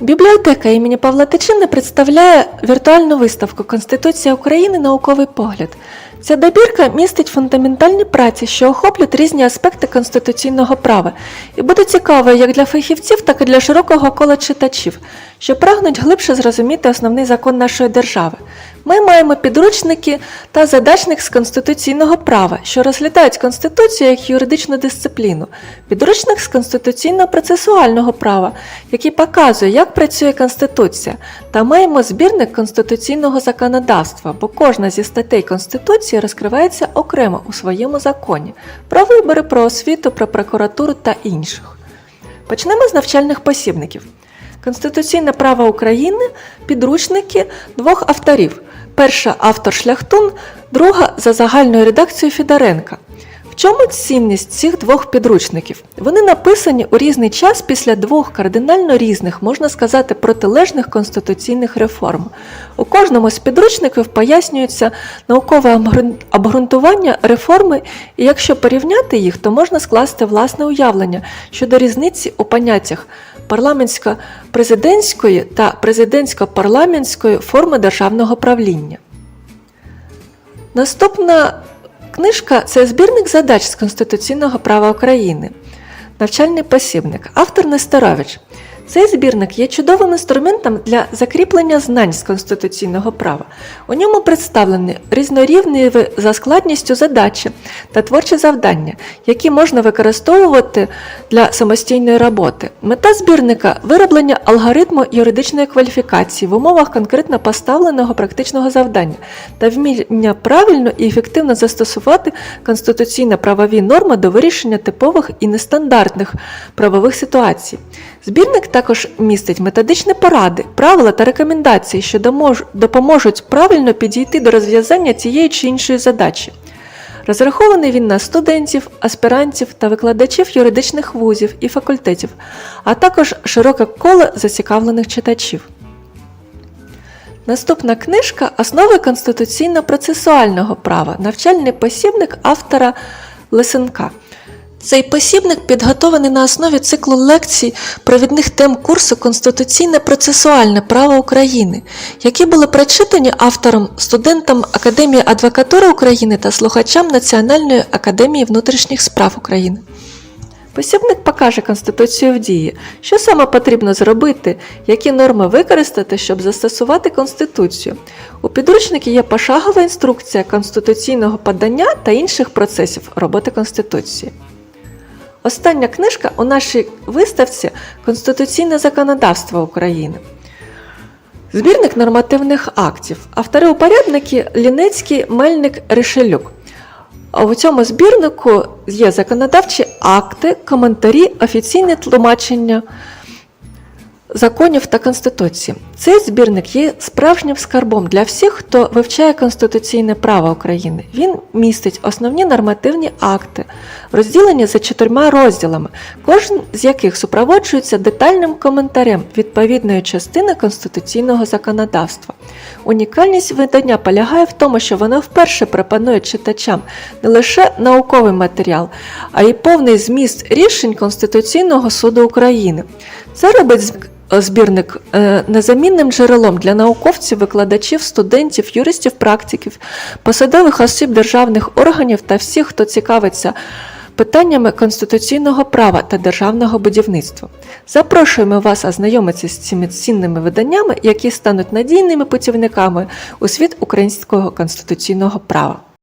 Бібліотека імені Павла Тичини представляє віртуальну виставку Конституція України науковий погляд. Ця добірка містить фундаментальні праці, що охоплюють різні аспекти конституційного права, і буде цікавою як для фахівців, так і для широкого кола читачів, що прагнуть глибше зрозуміти основний закон нашої держави. Ми маємо підручники та задачник з конституційного права, що розглядають Конституцію як юридичну дисципліну, підручник з конституційно-процесуального права, який показує, як працює Конституція, та маємо збірник конституційного законодавства, бо кожна зі статей Конституції розкривається окремо у своєму законі про вибори, про освіту, про прокуратуру та інших. Почнемо з навчальних посібників. Конституційне право України, підручники двох авторів. Перша автор Шляхтун, друга за загальною редакцією Федоренка. Чому цінність цих двох підручників? Вони написані у різний час після двох кардинально різних, можна сказати, протилежних конституційних реформ. У кожному з підручників пояснюється наукове обґрунтування реформи, і якщо порівняти їх, то можна скласти власне уявлення щодо різниці у поняттях парламентсько-президентської та президентсько-парламентської форми державного правління. Наступна книжка це збірник задач з конституційного права України. Навчальний посібник. Автор Нестерович. Цей збірник є чудовим інструментом для закріплення знань з конституційного права. У ньому представлені різнорівні за складністю задачі та творчі завдання, які можна використовувати для самостійної роботи. Мета збірника вироблення алгоритму юридичної кваліфікації в умовах конкретно поставленого практичного завдання та вміння правильно і ефективно застосувати конституційно-правові норми до вирішення типових і нестандартних правових ситуацій. Збірник також містить методичні поради, правила та рекомендації, що допоможуть правильно підійти до розв'язання тієї чи іншої задачі. Розрахований він на студентів, аспірантів та викладачів юридичних вузів і факультетів, а також широке коло зацікавлених читачів. Наступна книжка Основи конституційно-процесуального права. Навчальний посібник автора Лисенка. Цей посібник підготований на основі циклу лекцій провідних тем курсу Конституційне процесуальне право України, які були прочитані автором, студентам Академії адвокатури України та слухачам Національної академії внутрішніх справ України. Посібник покаже Конституцію в дії, що саме потрібно зробити, які норми використати, щоб застосувати Конституцію. У підручнику є пошагова інструкція конституційного подання та інших процесів роботи Конституції. Остання книжка у нашій виставці Конституційне законодавство України. Збірник нормативних актів. Автори упорядники Лінецький, Мельник, Ришелюк. А у цьому збірнику є законодавчі акти, коментарі, офіційне тлумачення законів та Конституції. Цей збірник є справжнім скарбом для всіх, хто вивчає конституційне право України. Він містить основні нормативні акти, розділені за чотирма розділами, кожен з яких супроводжується детальним коментарем відповідної частини конституційного законодавства. Унікальність видання полягає в тому, що воно вперше пропонує читачам не лише науковий матеріал, а й повний зміст рішень Конституційного суду України. Це робить з- збірник е, незамінним джерелом для науковців, викладачів, студентів, юристів, практиків, посадових осіб державних органів та всіх, хто цікавиться питаннями конституційного права та державного будівництва. Запрошуємо вас ознайомитися з цими цінними виданнями, які стануть надійними путівниками у світ українського конституційного права.